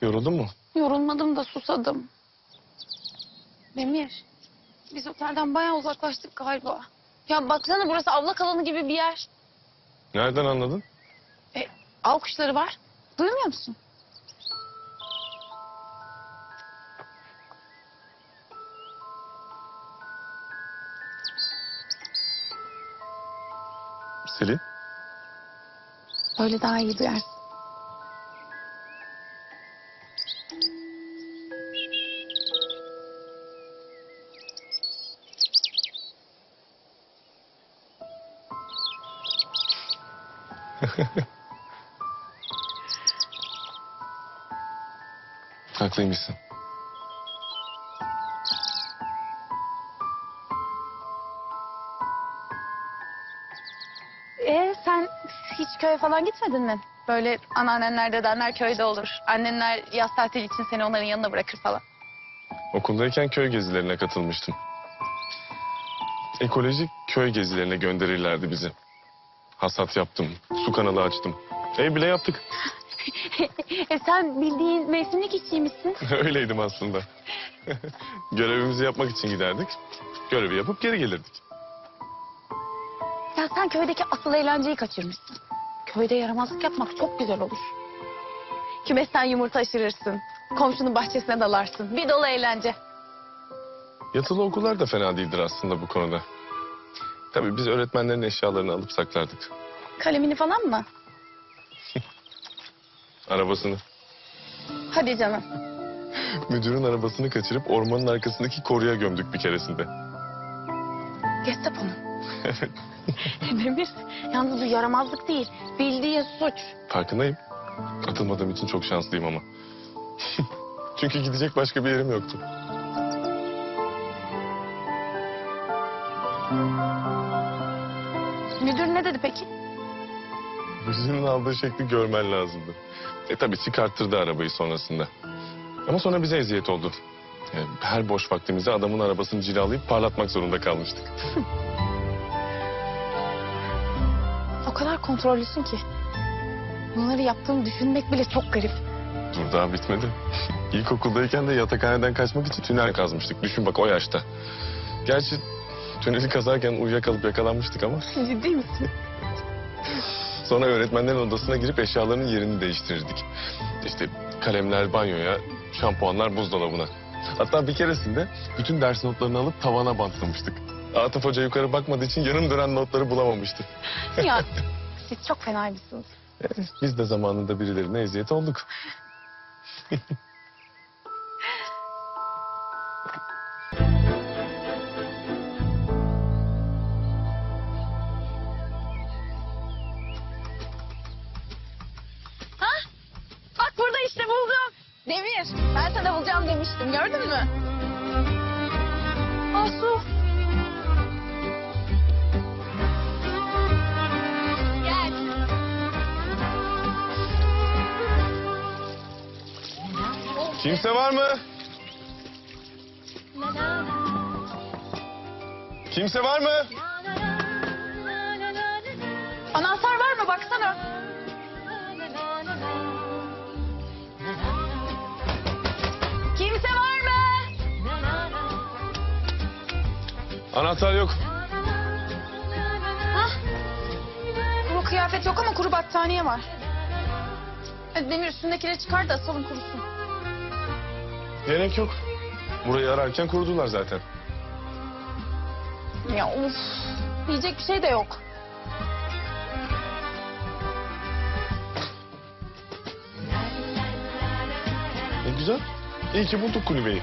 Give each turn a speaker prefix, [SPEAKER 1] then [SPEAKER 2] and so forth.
[SPEAKER 1] Yoruldun mu?
[SPEAKER 2] Yorulmadım da susadım. Demir, biz otelden bayağı uzaklaştık galiba. Ya baksana burası avlak alanı gibi bir yer.
[SPEAKER 1] Nereden anladın?
[SPEAKER 2] E, av kuşları var. Duymuyor musun?
[SPEAKER 1] Selin.
[SPEAKER 2] Böyle daha iyi duyarsın.
[SPEAKER 1] Haklıymışsın.
[SPEAKER 2] E sen hiç köye falan gitmedin mi? Böyle anneannenler, dedenler köyde olur. Annenler yaz tatili için seni onların yanına bırakır falan.
[SPEAKER 1] Okuldayken köy gezilerine katılmıştım. Ekolojik köy gezilerine gönderirlerdi bizi. Hasat yaptım, su kanalı açtım. Ev bile yaptık.
[SPEAKER 2] e sen bildiğin mevsimlik işçiymişsin.
[SPEAKER 1] Öyleydim aslında. Görevimizi yapmak için giderdik. Görevi yapıp geri gelirdik.
[SPEAKER 2] Ya sen köydeki asıl eğlenceyi kaçırmışsın. Köyde yaramazlık yapmak çok güzel olur. Kümesten yumurta aşırırsın. Komşunun bahçesine dalarsın. Bir dolu eğlence.
[SPEAKER 1] Yatılı okullar da fena değildir aslında bu konuda. Tabii biz öğretmenlerin eşyalarını alıp saklardık.
[SPEAKER 2] Kalemini falan mı?
[SPEAKER 1] Arabasını.
[SPEAKER 2] Hadi canım.
[SPEAKER 1] Müdürün arabasını kaçırıp ormanın arkasındaki koruya gömdük bir keresinde.
[SPEAKER 2] Gestapo'nun. Demir, yalnız bu yaramazlık değil. Bildiğin suç.
[SPEAKER 1] Farkındayım. Atılmadığım için çok şanslıyım ama. Çünkü gidecek başka bir yerim yoktu.
[SPEAKER 2] Müdür ne dedi peki?
[SPEAKER 1] Müdürün aldığı şekli görmen lazımdı. E tabii çıkarttırdı arabayı sonrasında. Ama sonra bize eziyet oldu. E, her boş vaktimizde adamın arabasını cilalayıp parlatmak zorunda kalmıştık.
[SPEAKER 2] O kadar kontrollüsün ki. Bunları yaptığını düşünmek bile çok garip.
[SPEAKER 1] Dur daha bitmedi. İlkokuldayken de yatakhaneden kaçmak için tünel kazmıştık. Düşün bak o yaşta. Gerçi tüneli kazarken uyuyakalıp yakalanmıştık ama...
[SPEAKER 2] Ciddi misin?
[SPEAKER 1] Sonra öğretmenlerin odasına girip eşyalarının yerini değiştirirdik. İşte kalemler banyoya, şampuanlar buzdolabına. Hatta bir keresinde bütün ders notlarını alıp tavana bantlamıştık. Atıf Hoca yukarı bakmadığı için yarım dönen notları bulamamıştı.
[SPEAKER 2] ya siz çok fenaymışsınız.
[SPEAKER 1] Eh, Biz de zamanında birilerine eziyet olduk.
[SPEAKER 2] Demir, ben sana bulacağım demiştim. Gördün mü? Ah su. Gel.
[SPEAKER 1] Kimse var mı?
[SPEAKER 2] Kimse var mı?
[SPEAKER 1] Anahtar yok.
[SPEAKER 2] Hah. Kuru kıyafet yok ama kuru battaniye var. Hadi Demir üstündekileri çıkar da asalım kurusun.
[SPEAKER 1] Gerek yok. Burayı ararken kurdular zaten.
[SPEAKER 2] Ya of. Yiyecek bir şey de yok.
[SPEAKER 1] Ne güzel. İyi ki bulduk kulübeyi.